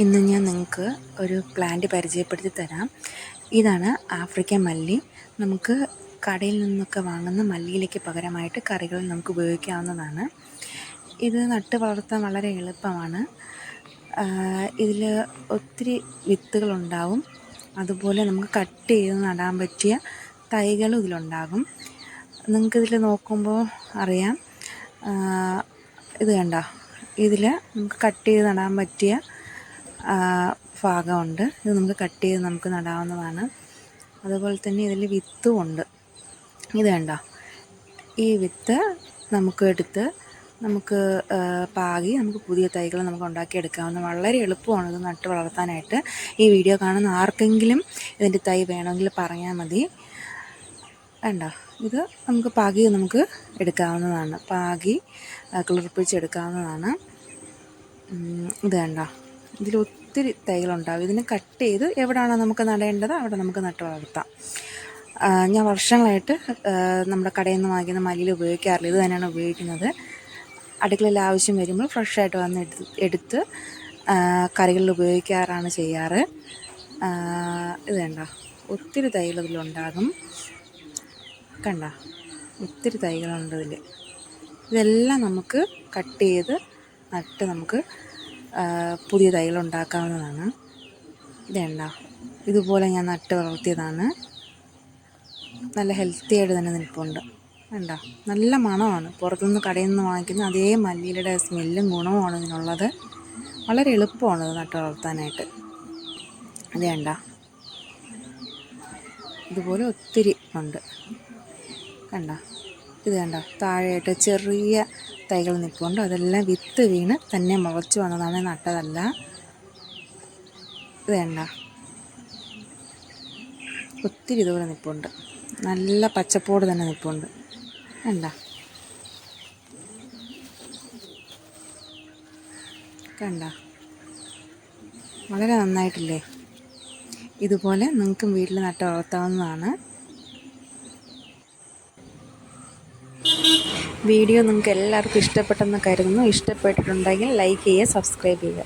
ഇന്ന് ഞാൻ നിങ്ങൾക്ക് ഒരു പ്ലാന്റ് പരിചയപ്പെടുത്തി തരാം. ഇതാണ് ആഫ്രിക്കൻ മല്ലി. നമുക്ക് കടയിൽ നിന്നൊക്കെ വാങ്ങുന്ന മല്ലിയിലേക്ക് പകരമായിട്ട് കറികളിൽ നമുക്ക് ഉപയോഗിക്കാവുന്നതാണ്. ഇത് നട്ട് വളർത്താൻ വളരെ എളുപ്പമാണ്. ഇതിൽ ഒത്തിരി വിത്തുകളുണ്ടാവും. അതുപോലെ നമുക്ക് കട്ട് ചെയ്ത് നടാൻ പറ്റിയ തൈകളും ഇതിലുണ്ടാകും. നിങ്ങൾക്കിതിൽ നോക്കുമ്പോൾ അറിയാം. ഇത് കണ്ട? ഇതിൽ നമുക്ക് കട്ട് ചെയ്ത് നടാൻ പറ്റിയ ഭാഗമുണ്ട്. ഇത് നമുക്ക് കട്ട് ചെയ്ത് നമുക്ക് നടാവുന്നതാണ്. അതുപോലെ തന്നെ ഇതിൽ വിത്തും ഉണ്ട്. ഇത് കണ്ടോ? ഈ വിത്ത് നമുക്ക് എടുത്ത് നമുക്ക് പാകി നമുക്ക് പുതിയ തൈകൾ നമുക്ക് ഉണ്ടാക്കിയെടുക്കാവുന്ന വളരെ എളുപ്പമാണ് ഇത് നട്ട് വളർത്താനായിട്ട്. ഈ വീഡിയോ കാണുന്ന ആർക്കെങ്കിലും ഇതിന്റെ തൈ വേണമെങ്കിൽ പറഞ്ഞാൽ മതി. വേണ്ട ഇത് നമുക്ക് പാകി നമുക്ക് എടുക്കാവുന്നതാണ്. പാകി കിളിർപ്പിച്ചെടുക്കാവുന്നതാണ് ഇത് വേണ്ട ഇതിൽ ഒത്തിരി തൈകളുണ്ടാവും. ഇതിനെ കട്ട് ചെയ്ത് എവിടെയാണോ നമുക്ക് നടേണ്ടത് അവിടെ നമുക്ക് നട്ട് വളർത്താം. ഞാൻ വർഷങ്ങളായിട്ട് നമ്മുടെ കടയിൽ നിന്ന് വാങ്ങിക്കുന്ന മല്ലിയിൽ ഉപയോഗിക്കാറില്ല. ഇത് തന്നെയാണ് ഉപയോഗിക്കുന്നത്. അടുക്കളയിൽ ആവശ്യം വരുമ്പോൾ ഫ്രഷായിട്ട് വന്ന് എടുത്ത് എടുത്ത് കറികളിൽ ഉപയോഗിക്കാറാണ് ചെയ്യാറ്. ഇത് കണ്ട? ഒത്തിരി തൈകൾ ഇതിലുണ്ടാകും. കണ്ട? ഒത്തിരി തൈകളുണ്ട് ഇതിൽ ഇതെല്ലാം നമുക്ക് കട്ട് ചെയ്ത് നട്ട് നമുക്ക് പുതിയ തൈകൾ ഉണ്ടാക്കാവുന്നതാണ്. ഇതേണ്ട ഇതുപോലെ ഞാൻ നട്ട് വളർത്തിയതാണ്. നല്ല ഹെൽത്തി ആയിട്ട് തന്നെ നിൽപ്പുണ്ട്. വേണ്ട നല്ല മണമാണ്. പുറത്തുനിന്ന് കടയിൽ നിന്ന് വാങ്ങിക്കുന്ന അതേ മല്ലിയുടെ സ്മെല്ലും ഗുണവുമാണ് ഇതിനുള്ളത്. വളരെ എളുപ്പമാണ് ഇത് നട്ട് വളർത്താനായിട്ട്. അത് വേണ്ട ഇതുപോലെ ഒത്തിരി ഉണ്ട്. കണ്ട? ഇത് കണ്ടോ? താഴെയായിട്ട് ചെറിയ തൈകൾ നിൽപ്പുണ്ട്. അതെല്ലാം വിത്ത് വീണ് തന്നെ മുളച്ചു വന്നതാണ്. നട്ടതല്ല. ഇത് കണ്ടോ? ഒത്തിരി ഇതുപോലെ നിൽപ്പുണ്ട്. നല്ല പച്ചപ്പോട് തന്നെ നിൽപ്പുണ്ട്. കണ്ടോ? കണ്ട? വളരെ നന്നായിട്ടില്ലേ? ഇതുപോലെ നിങ്ങൾക്കും വീട്ടിൽ നട്ട് വളർത്താവുന്നതാണ്. വീഡിയോ നിങ്ങൾക്ക് എല്ലാവർക്കും ഇഷ്ടപ്പെട്ടെന്ന് കരുതുന്നു. ഇഷ്ടപ്പെട്ടിട്ടുണ്ടെങ്കിൽ ലൈക്ക് ചെയ്യുക സബ്സ്ക്രൈബ് ചെയ്യുക.